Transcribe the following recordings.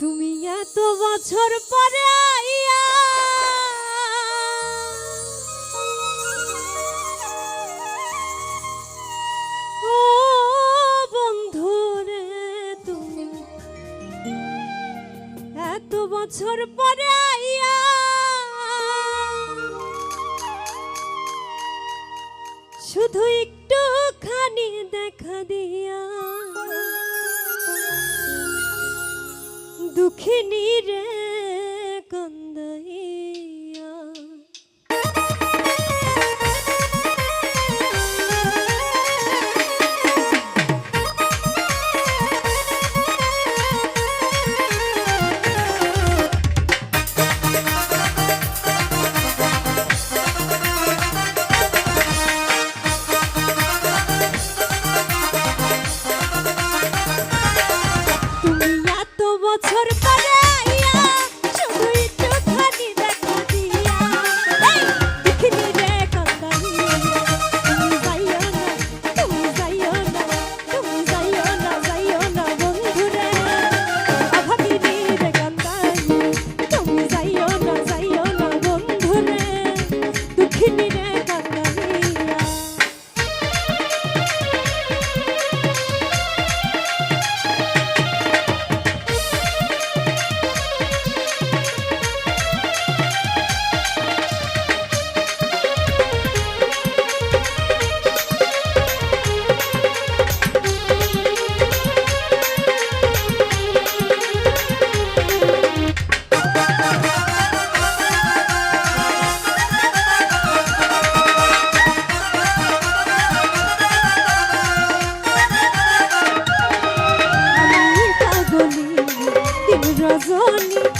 তুমি এত বছর পরে আইয়া তুমি এত বছর পরে শুধু একটু খানি দেখা দিয়া দুঃখিনী রে। রজনী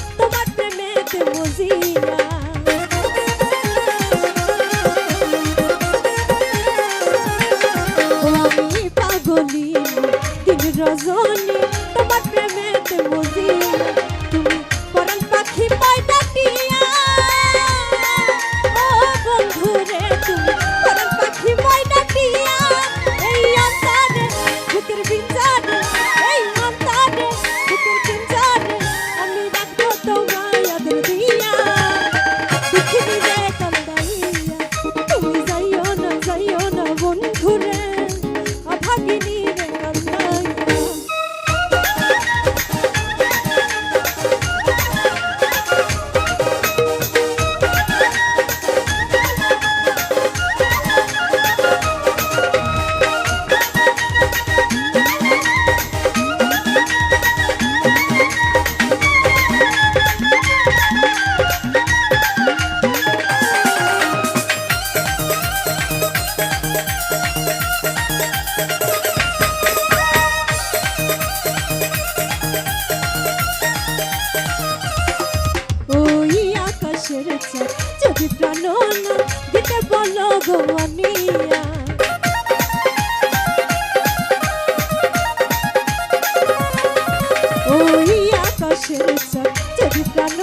ছেড়েছে যদি প্রাণ না দিতে বলো গোয়ানিয়া ওই আকাশের যদি প্রাণ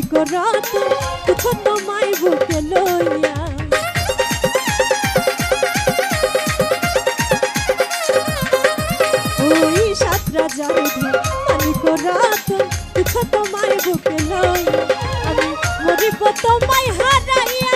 নাই গরাতে ছোট মাই বুকে লইয়া। ওই সাত রাজার আমি গরাতে ছোট মাই বুকে লইয়া। আমি মরিব তোমায় হারাইয়া।